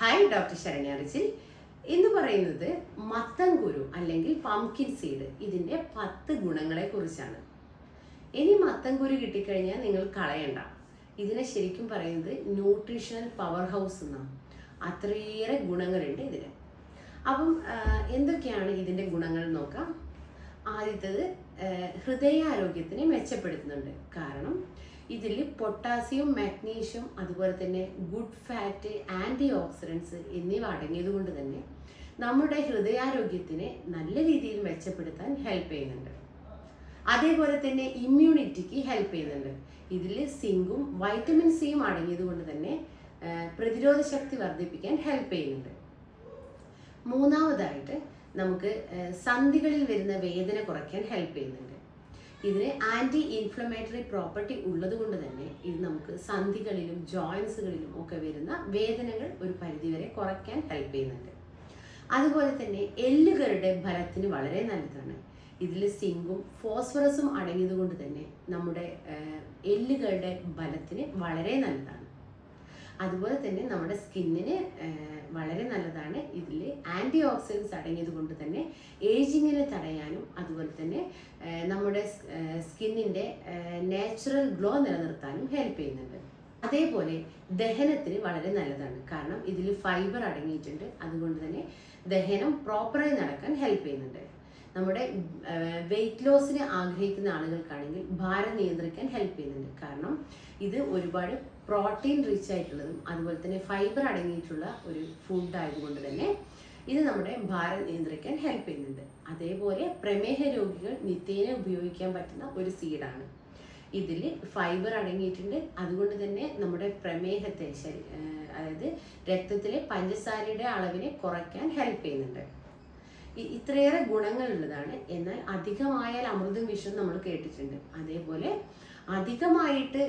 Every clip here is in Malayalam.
ഹായ് ഡോക്ടർ ശരണ്യ റിച്ചിൽ ഇന്ന് പറയുന്നത് മത്തൻകുരു അല്ലെങ്കിൽ പംകിൻ സീഡ് ഇതിന്റെ പത്ത് ഗുണങ്ങളെ കുറിച്ചാണ്. ഇനി മത്തൻകുരു കിട്ടിക്കഴിഞ്ഞാൽ നിങ്ങൾ കളയണ്ട. ഇതിനെ ശരിക്കും പറയുന്നത് ന്യൂട്രീഷണൽ പവർ ഹൗസ് എന്നാണ്. അത്രയേറെ ഗുണങ്ങളുണ്ട് ഇതിന്. അപ്പം എന്തൊക്കെയാണ് ഇതിന്റെ ഗുണങ്ങൾ നോക്കാം. ആദ്യത്തേത് ഹൃദയാരോഗ്യത്തിനെ മെച്ചപ്പെടുത്തുന്നുണ്ട്. കാരണം ഇതിൽ പൊട്ടാസ്യം മാഗ്നീഷ്യം അതുപോലെ തന്നെ ഗുഡ് ഫാറ്റ് ആന്റി ഓക്സിഡൻസ് എന്നിവ അടങ്ങിയത് കൊണ്ട് തന്നെ നമ്മുടെ ഹൃദയാരോഗ്യത്തിനെ നല്ല രീതിയിൽ മെച്ചപ്പെടുത്താൻ ഹെൽപ്പ് ചെയ്യുന്നുണ്ട്. അതേപോലെ തന്നെ ഇമ്മ്യൂണിറ്റിക്ക് ഹെൽപ്പ് ചെയ്യുന്നുണ്ട്. ഇതിൽ സിങ്കും വൈറ്റമിൻ സിയും അടങ്ങിയത് കൊണ്ട് തന്നെ പ്രതിരോധ ശക്തി വർദ്ധിപ്പിക്കാൻ ഹെൽപ്പ് ചെയ്യുന്നുണ്ട്. മൂന്നാമതായിട്ട് നമുക്ക് സന്ധികളിൽ വരുന്ന വേദന കുറയ്ക്കാൻ ഹെൽപ്പ് ചെയ്യുന്നുണ്ട്. ഇതിന് ആന്റി ഇൻഫ്ലമേറ്ററി പ്രോപ്പർട്ടി ഉള്ളത് കൊണ്ട് തന്നെ ഇത് നമുക്ക് സന്ധികളിലും ജോയിൻസുകളിലും ഒക്കെ വരുന്ന വേദനകൾ ഒരു പരിധിവരെ കുറയ്ക്കാൻ ഹെൽപ്പ് ചെയ്യുന്നുണ്ട്. അതുപോലെ തന്നെ എല്ലുകളുടെ ഫലത്തിന് വളരെ നല്ലതാണ്. ഇതിൽ സിങ്കും ഫോസ്ഫറസും അടങ്ങിയത് കൊണ്ട് തന്നെ നമ്മുടെ എല്ലുകളുടെ ബലത്തിന് വളരെ നല്ലതാണ്. അതുപോലെ തന്നെ നമ്മുടെ സ്കിന്നിന് വളരെ ആന്റി ഓക്സിഡൻസ് അടങ്ങിയത് കൊണ്ട് തന്നെ ഏജിങ്ങിനെ തടയാനും അതുപോലെ തന്നെ നമ്മുടെ സ്കിന്നിന്റെ നാച്ചുറൽ ഗ്ലോ നിലനിർത്താനും ഹെൽപ്പ് ചെയ്യുന്നുണ്ട്. അതേപോലെ ദഹനത്തിന് വളരെ നല്ലതാണ്. കാരണം ഇതിൽ ഫൈബർ അടങ്ങിയിട്ടുണ്ട്. അതുകൊണ്ട് തന്നെ ദഹനം പ്രോപ്പറായി നടക്കാൻ ഹെൽപ്പ് ചെയ്യുന്നുണ്ട്. നമ്മുടെ വെയിറ്റ് ലോസിന് ആഗ്രഹിക്കുന്ന ആളുകൾക്കാണെങ്കിൽ ഭാരം നിയന്ത്രിക്കാൻ ഹെൽപ്പ് ചെയ്യുന്നുണ്ട്. കാരണം ഇത് ഒരുപാട് പ്രോട്ടീൻ റിച്ച് ആയിട്ടുള്ളതും അതുപോലെ തന്നെ ഫൈബർ അടങ്ങിയിട്ടുള്ള ഒരു ഫുഡ് ആയതുകൊണ്ട് തന്നെ ഇത് നമ്മുടെ ഭാരം നിയന്ത്രിക്കാൻ ഹെൽപ്പ് ചെയ്യുന്നുണ്ട്. അതേപോലെ പ്രമേഹ രോഗികൾ നിത്യേന ഉപയോഗിക്കാൻ പറ്റുന്ന ഒരു സീഡാണ് ഇതിൽ ഫൈബർ അടങ്ങിയിട്ടുണ്ട്. അതുകൊണ്ട് തന്നെ നമ്മുടെ പ്രമേഹത്തെ അതായത് രക്തത്തിലെ പഞ്ചസാരയുടെ അളവിനെ കുറയ്ക്കാൻ ഹെൽപ്പ് ചെയ്യുന്നുണ്ട്. ഇത്രയേറെ ഗുണങ്ങളുള്ളതാണ്. എന്നാൽ അധികമായാൽ അമൃതും വിഷം നമ്മൾ കേട്ടിട്ടുണ്ട്. അതേപോലെ അധികമായിട്ട്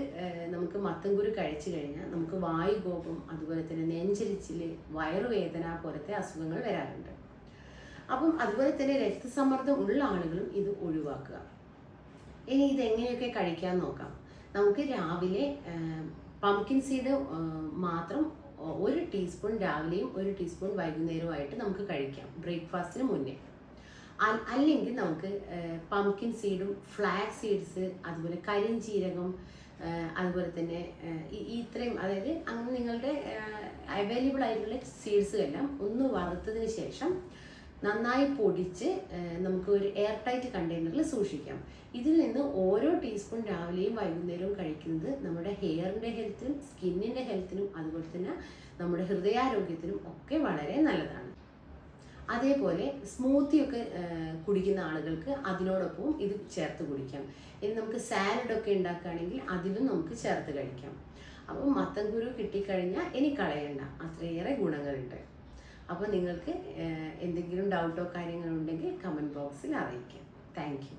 നമുക്ക് മത്തൻകുരു കഴിച്ചു കഴിഞ്ഞാൽ നമുക്ക് വായുകോപം അതുപോലെ തന്നെ നെഞ്ചരിച്ചിൽ വയറുവേദന പോലത്തെ അസുഖങ്ങൾ വരാറുണ്ട്. അപ്പം അതുപോലെ തന്നെ രക്തസമ്മർദ്ദം ഉള്ള ആളുകളും ഇത് ഒഴിവാക്കുക. ഇനി ഇതെങ്ങനെയൊക്കെ കഴിക്കാൻ നോക്കാം? നമുക്ക് രാവിലെ പംകിൻ സീഡ് മാത്രം ഒരു ടീസ്പൂൺ രാവിലെയും ഒരു ടീസ്പൂൺ വൈകുന്നേരവുമായിട്ട് നമുക്ക് കഴിക്കാം ബ്രേക്ക്ഫാസ്റ്റിന് മുന്നേ. അല്ലെങ്കിൽ നമുക്ക് പംകിൻ സീഡും ഫ്ലാക്സ് സീഡ്സ് അതുപോലെ കരിഞ്ചീരകം അതുപോലെ തന്നെ ഇത്രയും അതായത് അങ്ങനെ നിങ്ങളുടെ അവൈലബിൾ ആയിട്ടുള്ള സീഡ്സ് എല്ലാം ഒന്ന് വറുത്തതിന് ശേഷം നന്നായി പൊടിച്ച് നമുക്ക് ഒരു എയർ ടൈറ്റ് കണ്ടെയ്നറിൽ സൂക്ഷിക്കാം. ഇതിൽ നിന്ന് ഓരോ ടീസ്പൂൺ രാവിലെയും വൈകുന്നേരവും കഴിക്കുന്നത് നമ്മുടെ ഹെയറിന്റെ ഹെൽത്തിനും സ്കിന്നിന്റെ ഹെൽത്തിനും അതുപോലെ തന്നെ നമ്മുടെ ഹൃദയാരോഗ്യത്തിനും ഒക്കെ വളരെ നല്ലതാണ്. അതേപോലെ സ്മൂത്തി ഒക്കെ കുടിക്കുന്ന ആളുകൾക്ക് അതിനോടൊപ്പം ഇത് ചേർത്ത് കുടിക്കാം. ഇനി നമുക്ക് സാലഡ് ഒക്കെ ഉണ്ടാക്കുകയാണെങ്കിൽ അതിലും നമുക്ക് ചേർത്ത് കഴിക്കാം. അപ്പം മത്തൻകുരു കിട്ടിക്കഴിഞ്ഞാൽ ഇനി കളയണ്ട. അത്രയേറെ ഗുണങ്ങളുണ്ട്. അപ്പോൾ നിങ്ങൾക്ക് എന്തെങ്കിലും ഡൗട്ടോ കാര്യങ്ങളോ ഉണ്ടെങ്കിൽ കമന്റ് ബോക്സിൽ അറിയിക്കാം. താങ്ക്